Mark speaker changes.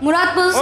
Speaker 1: Murat balı.